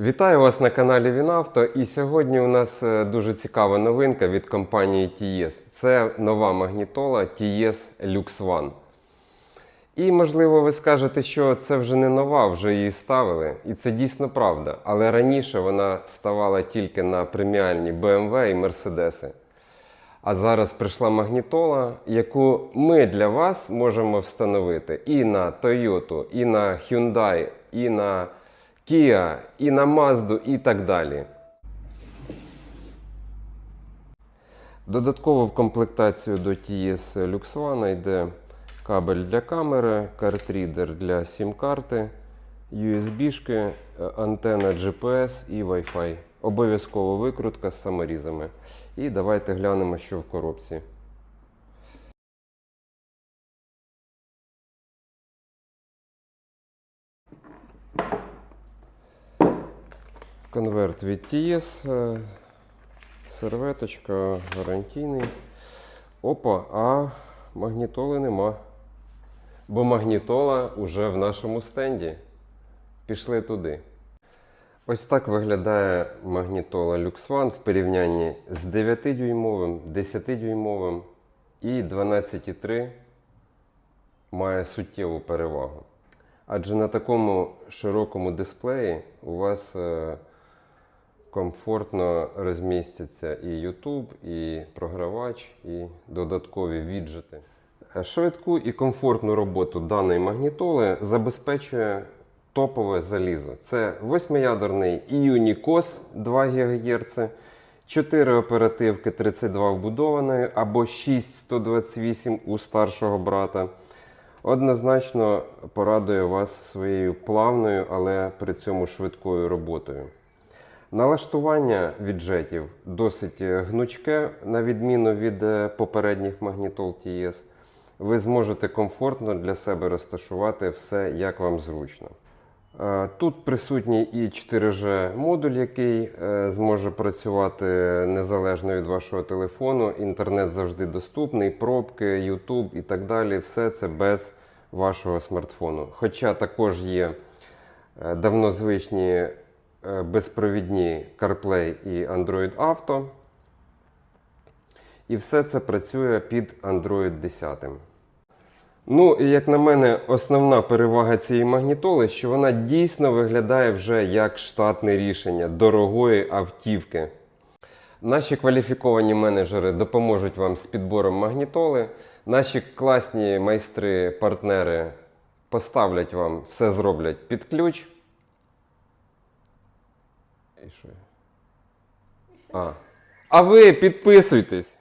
Вітаю вас на каналі Вінавто. І сьогодні у нас е, дуже цікава новинка від компанії TES. Це нова магнітола TES Lux One. І можливо ви скажете, що це вже не нова, вже її ставили. І це дійсно правда. Але раніше вона ставала тільки на преміальні BMW і Mercedes. А зараз прийшла магнітола, яку ми для вас можемо встановити і на Toyota, і на Hyundai, і на Kia, і на Mazda, і так далі. Додатково в комплектацію до TS Lux One йде кабель для камери, картрідер для сім-карти, USB-шки, антена GPS і Wi-Fi. Обов'язково викрутка з саморізами. І давайте глянемо, що в коробці. Конверт від TS, е, серветочка, гарантійний. Опа, а магнітоли нема. Бо магнітола вже в нашому стенді. Пішли туди. Ось так виглядає магнітола Lux One в порівнянні з 9-дюймовим, 10-дюймовим і 12,3 має суттєву перевагу. Адже на такому широкому дисплеї у вас е, комфортно розмістяться і YouTube, і програвач, і додаткові віджити. Е, Швидку і комфортну роботу даної магнітоли забезпечує топове залізо. Це 8-ядерний Iunicos 2 ГГц, 4 оперативки 32 вбудованої або 6 128 у старшого брата. Однозначно порадує вас своєю плавною, але при цьому швидкою роботою. Налаштування віджетів досить е, гнучке, на відміну від е, попередніх магнітол TS. Ви зможете комфортно для себе розташувати все, як вам зручно. Е, Тут присутній і 4G модуль, який зможе працювати незалежно від вашого телефону. Інтернет завжди доступний, пробки, YouTube і так далі. Все це без вашого смартфону. Хоча також є давно звичні безпровідні CarPlay і Android Auto. І все це працює під Android 10. Ну, і як на мене, основна перевага цієї магнітоли, що вона дійсно виглядає вже як штатне рішення дорогої автівки. Наші кваліфіковані менеджери допоможуть вам з підбором магнітоли. Наші класні майстри-партнери поставлять вам, все зроблять під ключ. І що? А. а ви підписуйтесь!